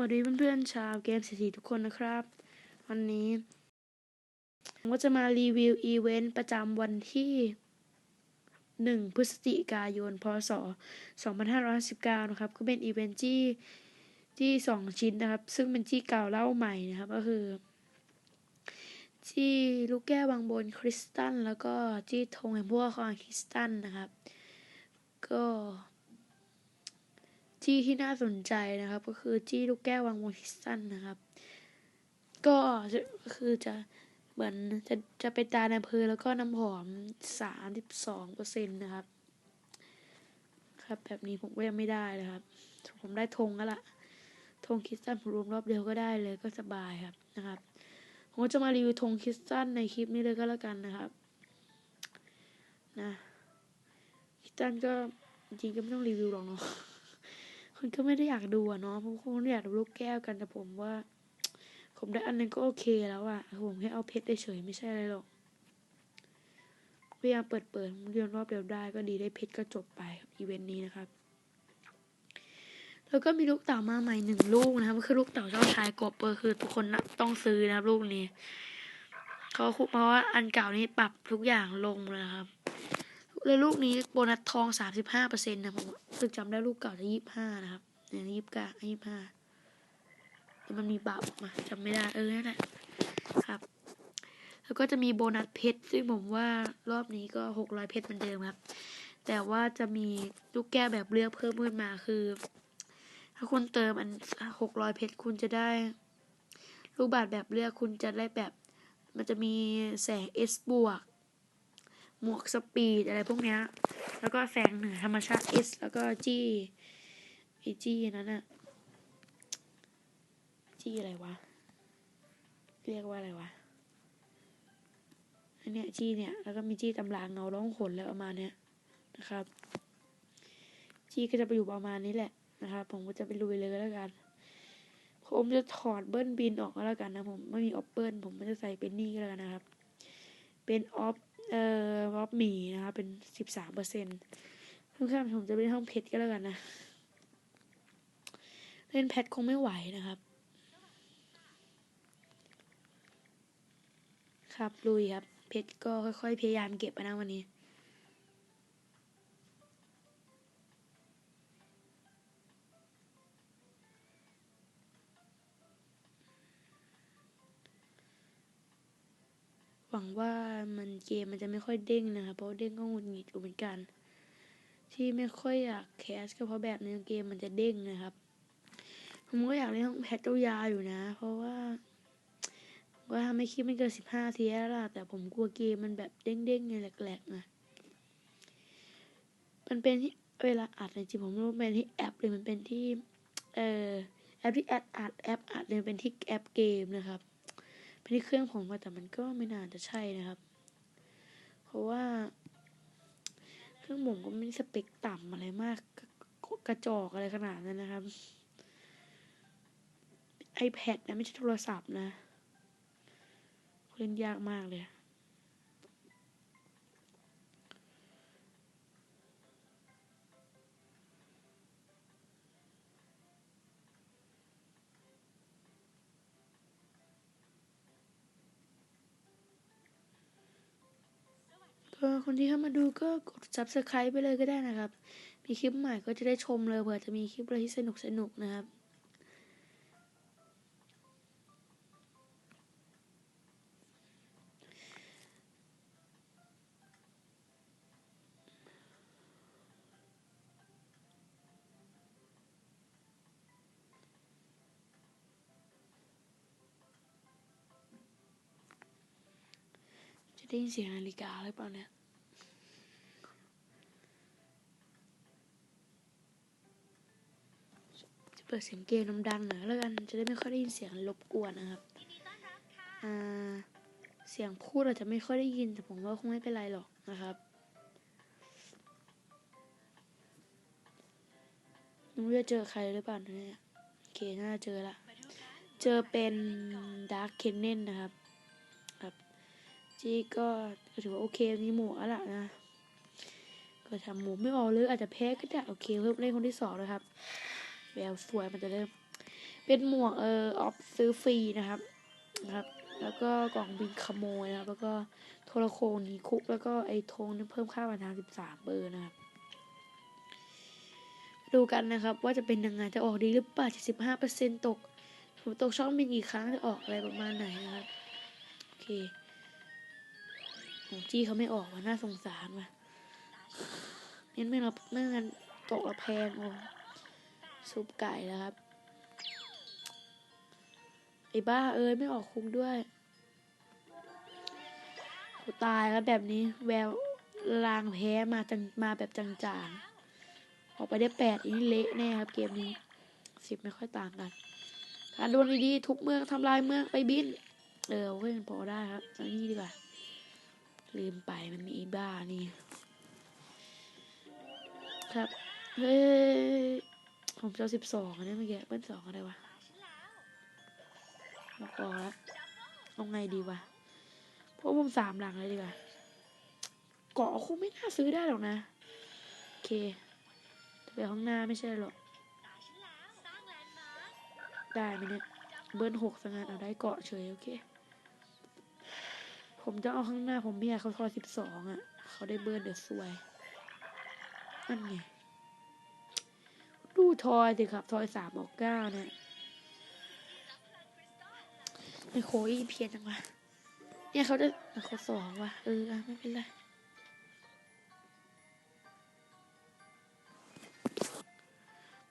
วัสดีเพื่อนๆชาวเกมเศรษฐีทุกคนนะครับ วันนี้ ผมก็จะมารีวิวอีเวนต์ประจำวันที่ 1 พฤศจิกายน พศ 2519 นะครับ ก็เป็นอีเวนต์ที่ที่ 2 ชิ้นนะครับ ซึ่งเป็นที่เก่าเล่าใหม่นะครับ ก็คือ ที่ลูกแก้ววางบนคริสตัลแล้วก็ที่ธงแห่งพวกคอนคริสตัลนะครับ ก็ ที่ที่น่าสนใจนะครับ ก็คือที่ลูกแก้ววังวงฮิสตันนะครับก็ก็คือจะเหมือนจะจะเป็นตาในเภอแล้วก็น้ำหอมสามสิบสองเปอร์เซ็นต์นะครับ ครับแบบนี้ผมก็ยังไม่ได้เลยครับ ผมได้ธงแล้วล่ะธงคริสตันผมรวมรอบเดียวก็ได้เลยก็สบายครับนะครับผมจะมารีวิวธงคริสตันในคลิปนี้เลยก็แล้วกันนะครับ นะคริสตันก็จริงก็ไม่ต้องรีวิวหรอกเนาะ คนก็ไม่ได้อยากดูอะเนาะเพราะคนอยากดูลูกแก้วกันแต่ผมว่า ผมได้อันนึงก็โอเคแล้วอะผมแค่เอาเพชรได้เฉยไม่ใช่อะไรหรอกพยายามเปิดเปิดเรียนรอบเดียวได้ก็ดีได้เพชรก็จบไปอีเวนต์นี้นะครับ แล้วก็มีลูกเต่ามาใหม่หนึ่งลูกนะครับคือลูกเต่าเจ้าชายกบก็คือทุกคนนะต้องซื้อนะครับลูกนี้เขาเพราะว่าอันเก่านี้ปรับทุกอย่างลงเลยนะครับ แล้วลูกนี้โบนัสทองสามสิบห้าเปอร์เซ็นต์นะผมรู้สึกจำได้ลูกเก่าจะยี่สิบห้านะครับเนี่ยยี่สิบเก้ายี่สิบห้าแต่มันมีบาปออกมาจำไม่ได้เออนั่นแหละครับ แล้วก็จะมีโบนัสเพชรซึ่งผมว่ารอบนี้ก็หกร้อยเพชรเหมือนเดิมครับ แต่ว่าจะมีลูกแก้วแบบเลือกเพิ่มขึ้นมาคือ ถ้าคุณเติมอันหกร้อยเพชรคุณจะได้ ลูกบาทแบบเลือกคุณจะได้แบบ มันจะมีแสง S บวก หมวกสปีดอะไรพวกเนี้ย แล้วก็แสงเหนือธรรมชาติ S แล้วก็จี้ไอจี้นั้นอะจี้อะไรวะ เรียกว่าอะไรวะอันเนี้ยจี้เนี่ย แล้วก็มีจี้ตำรางเงาร้องขนแล้วประมาณเนี้ยนะครับ จี้ก็จะไปอยู่ประมาณนี้แหละนะครับผมก็จะไปลุยเลยแล้วกัน ผมจะถอดเบิ้ลบินออกก็แล้วกันนะผมไม่มีออฟเบิ้ลผมก็จะใส่เป็นนี่ก็แล้วกันนะครับ เป็นออฟ เอ่อวอปหมีนะครับเป็นสิบสามเปอร์เซ็นต์เพื่อนๆผมจะไปห้องเพชรก็แล้วกันนะ เล่นแพทคงไม่ไหวนะครับ ครับลุยครับ เพชรก็ค่อยๆพยายามเก็บนะวันนี้ หวังว่ามันเกมมันจะไม่ค่อยเด้งนะครับเพราะเด้งก็หงุดหงิดอยู่เหมือนกัน ที่ไม่ค่อยอยากแคสก็เพราะแบบในเกมมันจะเด้งนะครับ ผมก็อยากเล่นห้องแพทยาอยู่นะ เพราะว่าว่าทำให้คลิปไม่เกินสิบห้าทีแล้วล่ะแต่ผมกลัวเกมมันแบบเด้งๆไงแหลกๆนะมันเป็นที่เวลาอัดจริงๆผมรู้เป็นที่แอปหรือมันเป็นที่เอ่อแอปที่แอดอัดแอปอัดเลยเป็นที่แอปเกมนะครับ ไปที่เครื่องผมมาแต่มันก็ไม่น่าจะใช่นะครับ เพราะว่า เครื่องผมก็ไม่ได้สเปคต่ำอะไรมากกระกระจอกอะไรขนาดนั้นนะครับ iPad นะไม่ใช่โทรศัพท์นะเล่นยากมากเลย คนที่เข้ามาดูก็กด subscribe ไปเลยก็ได้นะครับ มีคลิปใหม่ก็จะได้ชมเลยเผื่อจะมีคลิปอะไรที่สนุกสนุกนะครับ จะได้ยินเสียงนาฬิกาหรือเปล่าเนี่ย ปิดเสียงเกมดังๆหน่อยแล้วกันจะได้ไม่ค่อยได้ยินเสียงรบกวนนะครับอ่าเสียงพูดอาจจะไม่ค่อยได้ยินแต่ผมว่าคงไม่เป็นไรหรอกนะครับไม่รู้จะเจอใครหรือเปล่าเนี่ยโอเคน่าจะเจอละเจอเป็นดาร์คเคนเนนนะครับครับจีก็ถือว่าโอเคมีหมวกแล้วล่ะนะก็ทำหมูไม่ออกเลยอาจจะแพ้ก็ได้โอเคเพิ่มเล่นคนที่สองนะครับ แววสวยมันจะเริ่ม เป็นหมวกเออออฟซื้อฟรีนะครับนะครับ แล้วก็กล่องบินขโมยนะครับ แล้วก็โทรโคงหนีคุก แล้วก็ไอ้ธงนี่เพิ่มค่าผ่านทางสิบสามเบอร์นะครับ ดูกันนะครับว่าจะเป็นยังไงจะออกดีหรือเปล่าเจ็ดสิบห้าเปอร์เซ็นตกผมตกช่องบินกี่ครั้งจะออกอะไรประมาณไหนนะครับโอเคโหจี้เขาไม่ออกว่ะน่าสงสารว่ะงั้นไม่เราไม่งั้นตกละแพงโอ้ ซุปไก่แล้วครับ ไอ้บ้าเอ้ยไม่ออกคุกด้วยกูตายแล้วแบบนี้แววลางแพ้มาจังมาแบบจางๆ ออกไปได้แปดอีนี่เละแน่ครับเกมนี้สิบไม่ค่อยต่างกันการดวลดีๆทุกเมืองทำลายเมืองไปบิน เออเว้ยมันพอได้ครับอันนี้ดีกว่า ลืมไปมันมีอีบ้านี่ ครับ เฮ้ย ผมจะสิบสองอันนี้เมื่อกี้เบิ้ลสองอะไรวะบอกออกแล้วเอาไงดีวะพราะผมสามหลังเลยดีกว่าเกาะคงไม่น่าซื้อได้หรอกนะ โอเคแต่ไปข้างหน้าไม่ใช่หรอก ได้ไหมเนี่ย เบิ้ลหกสังงานเอาได้เกาะเฉยโอเค ผมจะเอาข้างหน้าผมไม่อยากเขาทอสิบสองอะ เขาได้เบิ้ลเดือดสวยนั่นไง ดูทอยสิครับ ทอยสามออกเก้าเนี่ยไอโคอีเพียนจังวะเนี่ยเขาจะเขาสองว่ะเออไม่เป็นไร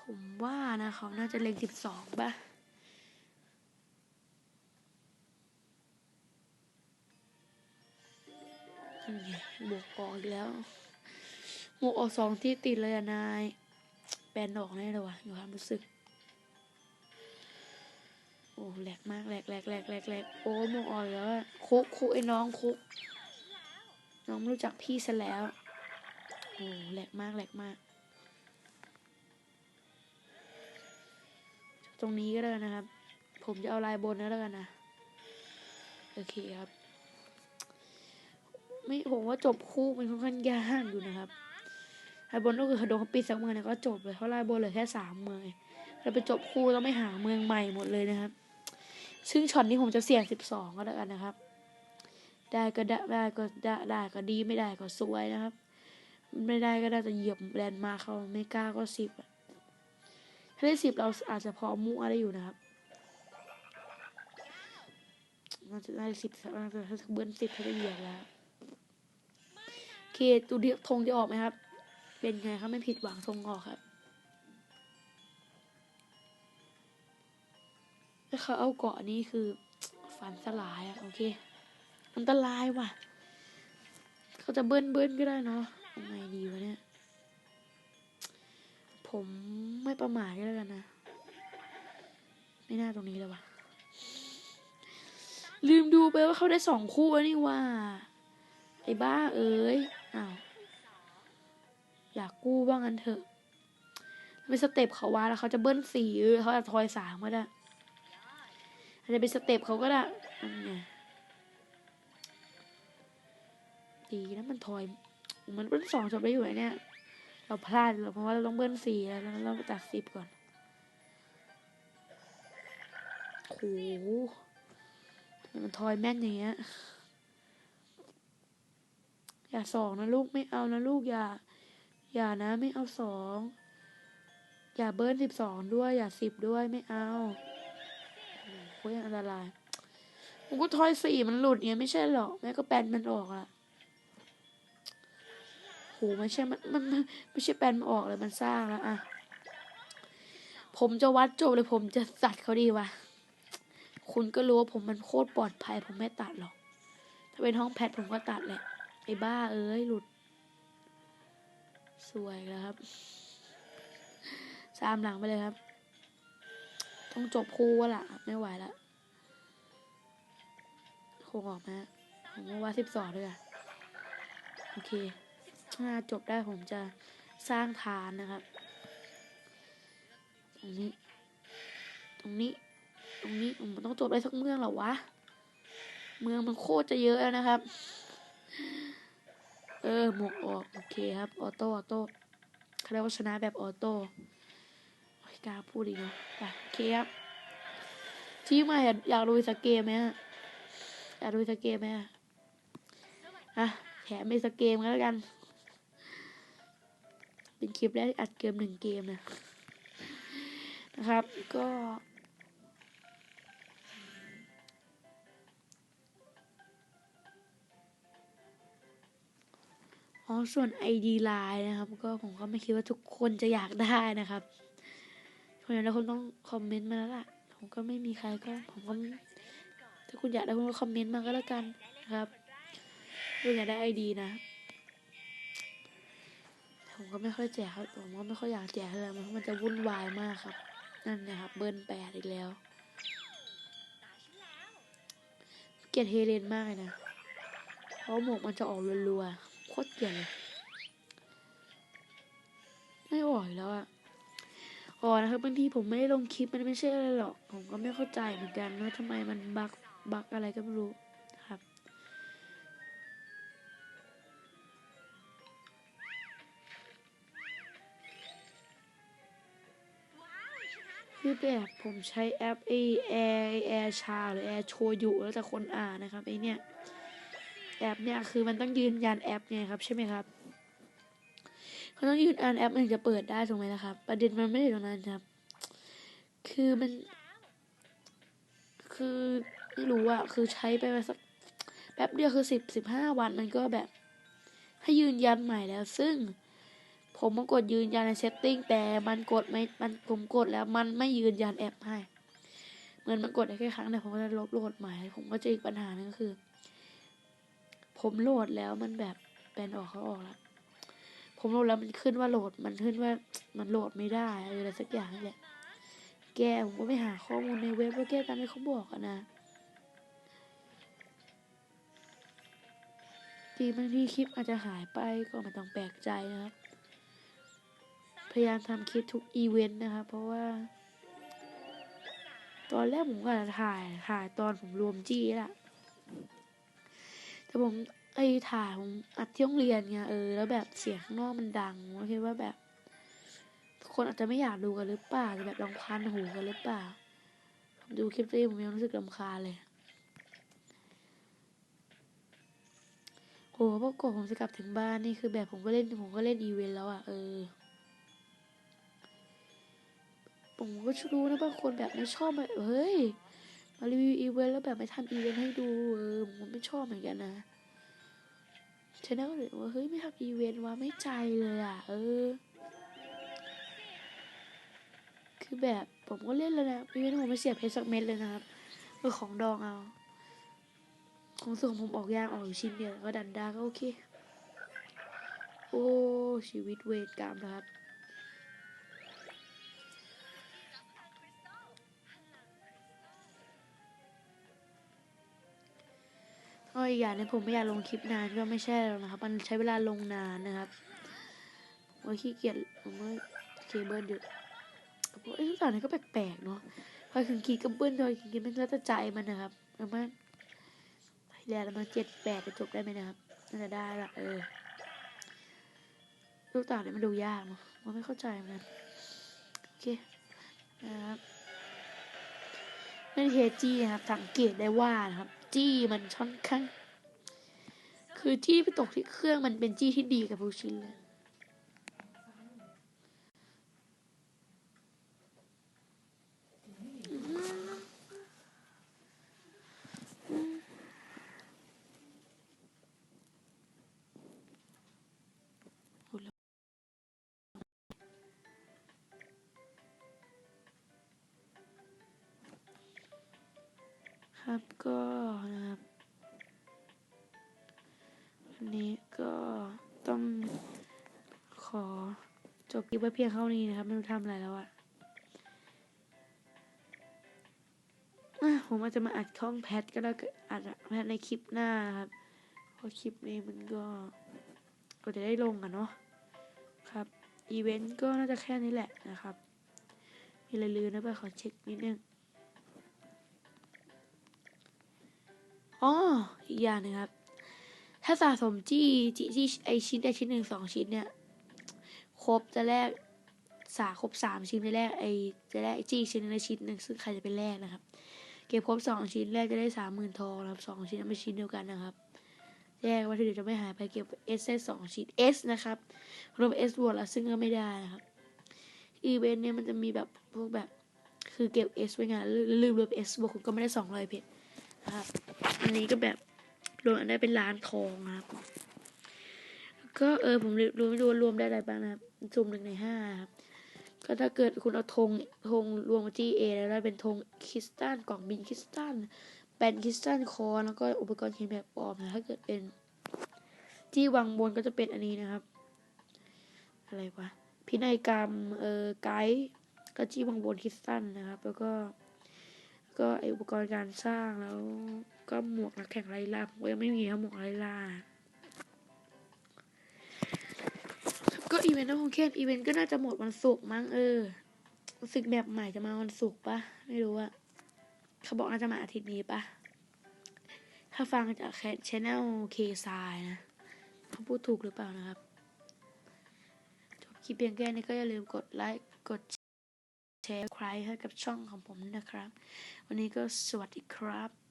ผมว่านะเขาน่าจะเล็งสิบสองป่ะนี่ไงบวกออกอีกแล้วบวกออกสองที่ติดเลยอะนาย แปลนออกแน่เลยวะอยู่ความรู้สึก โอ้แหลกมากแหลกแหลกแหลกแหลกแหลกโอ้มวกออกอีกแล้วคุกคุกไอ้น้องคุก น้องไม่รู้จักพี่ซะแล้ว โอ้แหลกมากแหลกมาก ตรงนี้ก็แล้วกันนะครับ ผมจะเอาลายบนนะแล้วกันนะ โอเคครับ ไม่ผมว่าจบคู่มันค่อนข้างยากอยู่นะครับ ลายบนก็คือโดนเขาปิดสักเมืองเนี่ยก็จบเลยเพราะลายบนเหลือแค่สามเมืองเราไปจบคู่ต้องไม่หาเมืองใหม่หมดเลยนะครับ ซึ่งช็อตนี้ผมจะเสี่ยงสิบสองก็แล้วกันนะครับ ได้ก็ได้ได้ก็ได้ได้ก็ดีไม่ได้ก็สวยนะครับ ไม่ได้ก็ได้จะเหยียบแลนด์มาเขาไม่กล้าก็สิบถ้าได้สิบเราอาจจะพอมุ่งอะไรอยู่นะครับน่าจะได้สิบน่าจะเบิ้ลสิบเขาจะเหยียบแล้วโอเคตูเดียวธงจะออกไหมครับ เป็นไงครับไม่ผิดหวังธงออกครับถ้าเขาเอาเกาะนี้คือฝันสลายอะโอเค อันตรายว่ะ เขาจะเบิ้ลเบิ้ลก็ได้เนาะยังไงดีวะเนี่ย ผมไม่ประมาทก็แล้วกันนะ ไม่น่าตรงนี้เลยว่ะ ลืมดูไปว่าเขาได้สองคู่แล้วนี่ว่า ไอ้บ้าเอ้ย อ้าว อยากกู้บ้างกันเถอะไม่สเต็ปเขาว่าแล้วเขาจะเบิ้ลสี่เขาจะทอยสามก็ได้อาจจะเป็นสเต็ปเขาก็ได้นั่นไงดีนะมันทอย มันเบิ้ลสองจบได้อยู่ไอ้เนี่ย เราพลาดเราเพราะว่าเราต้องเบิ้ลสี่แล้วเราตัดสิบก่อนโหทำไมมันทอยแม่นอย่างเงี้ย อย่าสองนะลูกไม่เอานะลูกอย่า อย่านะไม่เอาสอง อย่าเบิ้ลสิบสองด้วย อย่าสิบด้วยไม่เอาโอ้ยอันตรายผมก็ทอยสี่มันหลุดเงี้ยไม่ใช่หรอกแม่ก็แปนมันออกอะโหไม่ใช่มันมันมันไม่ใช่แปนมันออกเลยมันสร้างแล้วอะผมจะวัดจบเลยผมจะตัดเขาดีวะคุณก็รู้ว่าผมมันโคตรปลอดภัย ผมไม่ตัดหรอก ถ้าเป็นห้องแพทผมก็ตัดแหละไอ้บ้าเอ้ยหลุด สวยแล้วครับสามหลังไปเลยครับ ต้องจบคู่วะล่ะ ไม่ไหวละคงออกมาผมว่าสิบสองด้วยอะโอเค ถ้าจบได้ผมจะสร้างฐานนะครับ ตรงนี้ ตรงนี้ ตรงนี้ผมต้องจบได้สักเมืองเหรอวะ เมืองมันโคตรจะเยอะแล้วนะครับ เออหมวกออกโอเคครับออโต้ออโต้เขาเรียกว่าชนะแบบออโต้โอ้กล้าพูดอีกเนาะโอเคครับจี้มาอยากอยากดูสกเกมไหมฮะอยากดูสกเกมไหมอะอะแถมไปสกเกมกันแล้วกัน เป็นคลิปแรกอัดเกมหนึ่งเกมนะนะครับ ก็ ส่วน ID Line นะครับ ก็ผมก็ไม่คิดว่าทุกคนจะอยากได้นะครับเพราะฉะนั้นคุณต้องคอมเมนต์มาแล้วล่ะ ผมก็ไม่มีใครก็ผมก็ถ้าคุณอยากได้คุณก็คอมเมนต์มาก็แล้วกันนะครับคุณอยากได้ ID นะ ผมก็ไม่ค่อยแจกครับ ผมก็ไม่ค่อยอยากแจกเลยมันมันจะวุ่นวายมากครับ นั่นนะครับ เบิร์นแปดอีกแล้ว เกลียดเฮเลนมากเลยนะ เพราะหมวกมันจะออกรัวๆ คตรเกลียดเลยไม่ออกอีกแล้วอะอ๋อนะครับบางทีผมไม่ได้ลงคลิปมันไม่ใช่อะไรหรอก ผมก็ไม่เข้าใจเหมือนกันว่าทำไมมันบักบักอะไรก็ไม่รู้ครับ คือแบบผมใช้แอปไอแอร์แอร์ชาหรือแอร์โชยุแล้วแต่คนอ่านนะครับไอเนี่ย แอปเนี่ยคือมันต้องยืนยันแอปไงครับใช่ไหมครับเขาต้องยืนยันแอปมันถึงจะเปิดได้ถูกไหมนะครับ ประเด็นมันไม่ได้ตรงนั้นครับ คือมัน คือไม่รู้อะคือใช้ไปสักแป๊บเดียวคือสิบสิบห้าวันมันก็แบบ ให้ยืนยันใหม่แล้ว ซึ่ง ผมมากดยืนยันในเซตติ้งแต่มันกดไม่มันผมกดแล้วมันไม่ยืนยันแอปให้เหมือนมันกดได้แค่ครั้งเดียวผมก็จะลบโหลดใหม่ผมก็จะอีกปัญหาหนึงก็คือ ผมโหลดแล้วมันแบบแบนออกเขาออกแล้วผมโหลดแล้วมันขึ้นว่าโหลดมันขึ้นว่ามันโหลดไม่ได้อะไรสักอย่างนี่แหละแกผมก็ไปหาข้อมูลในเว็บว่าแกตามที่เขาบอกอะนะจริงบางทีคลิปอาจจะหายไปก็ไม่ต้องแปลกใจนะครับ พยายามทำคลิปทุกอีเวนต์นะครับ เพราะว่า ตอนแรกผมก็จะถ่ายถ่ายตอนผมรวมจี้ละ แต่ผมไอ้ถ่ายผมอัดที่โรงเรียนไงเออแล้วแบบเสียงข้างนอกมันดังผมคิดว่าแบบ คนอาจจะไม่อยากดูกันหรือเปล่าแบบรำคาญหูกันหรือเปล่าผมดูคลิปนี้ผมยังรู้สึกรำคาญเลยโหพอกดผมจะกลับถึงบ้านนี่คือแบบผมก็เล่นผมก็เล่นอีเวนต์แล้วอะเออผมก็รู้นะบางคนแบบไม่ชอบแบบเฮ้ย มารีวิวอีเวนต์แล้วแบบไม่ทำอีเวนต์ให้ดูเออผมไม่ชอบเหมือนกันนะชแนลเลยว่าเฮ้ยไม่ทำอีเวนต์ว่าไม่ใจเลยอะ เออ คือแบบผมก็เล่นแล้วนะอีเวนต์ผมไม่เสียเพชรสักเม็ดเลยนะครับเออของดองเอา ของส่วนของผมออกยางออกชิ้นเดียวก็ดันดาก็โอเค โอ้ชีวิตเวรกรรมนะครับ อีกอย่างหนึงผมไม่อยากลงคลิปนานก็ไม่ใช่แล้วนะครับ มันใช้เวลาลงนานนะครับผมก็ขี้เกียจผมก็เคเบิลเดือดผมเอ้ทุกอย่างนี้ก็แปลกๆเนาะพอถึงกีก็เบิ้ลพอถึงกีมันแล้วแต่ใจมันนะครับประมาณแล้วมาเจ็ดแปดจะจบได้ไหมนะครับน่าจะได้ละเออลูกต่าเนี่ยมันดูยากเนาะผมไม่เข้าใจมันโอเคนะครับนั่นเฮจีนะครับสังเกตได้ว่านะครับ จี้มันค่อนข้าง คือจี้ไปตกที่เครื่องมันเป็นจี้ที่ดีกับทุกชิ้นเลย ครับก็นะครับวันนี้ก็ต้องขอจบคลิปไว้เพียงเท่านี้นะครับ ไม่รู้ทำอะไรแล้วอะอะผมอาจจะมาอัดช่องแพทก็แล้วกันอัดแพทในคลิปหน้าครับเพราะคลิปนี้มันก็ก็จะได้ลงกันเนาะครับอีเวนต์ก็น่าจะแค่นี้แหละนะครับมีอะไรลืมนะไปขอเช็คนิดนึง อ๋ออีกอย่างนึงครับ ถ้าสะสมจี้จี้ที่ไอชิ้นใดชิ้นหนึ่งสองชิ้นเนี่ย ครบจะแลกสาครบสามชิ้นจะแลกไอจะแลกจี้ชิ้นหนึงชิ้นหนึ่งซึ่งใครจะเป็นแลกนะครับ เก็บครบสองชิ้นแรกจะได้สามหมื่นทองนะครับสองชิ้นไม่ชิ้นเดียวกันนะครับแยกวัตถุดิบจะไม่หายไปเก็บ S ได้สองชิ้น S นะครับรวม S บวกแล้วซึ่งก็ไม่ได้นะครับอีเวนต์เนี่ยมันจะมีแบบพวกแบบคือเก็บ S ไว้ไงานลืมรวม S บวกคุณก็ไม่ได้สองร้อยเพชร ครับ อันนี้ก็แบบรวมอันได้เป็นล้านทองครับ ก็เออผมรวมรว่ารวมได้อะไรบ้างนะครับซุ่มหนึ่งในห้าครับ ก็ถ้าเกิดคุณเอาธงธงรวมที่ A แล้วได้เป็นธงคริสตัลกล่องบินคริสตัลแบนคริสตัลคอแล้วก็อุปกรณ์เขียนแบบปลอมนะถ้าเกิดเป็น ที่วางบนก็จะเป็นอันนี้นะครับ อะไรวะพินัยกรรมเอ่อไกด์ก็ที่วางบนคริสตัลนะครับ แล้วก็ ก็ไออุปกรณ์การสร้างแล้วก็หมวกนักแข่งไล่ล่าผมก็ยังไม่มีครับหมวกไล่ล่าก็อีเวนต์นะคงเคนอีเวนต์ก็น่าจะหมดวันศุกร์มั้งเออสึกแบบใหม่จะมาวันศุกร์ปะไม่รู้อะเขาบอกน่าจะมาอาทิตย์นี้ปะถ้าฟังจากแคชแนลเคซายนะเขาพูดถูกหรือเปล่านะครับ จบคลิปเพียงแค่นี้ก็อย่าลืมกดไลค์กด แชร์ใครให้กับช่องของผมนะครับ วันนี้ก็สวัสดีครับ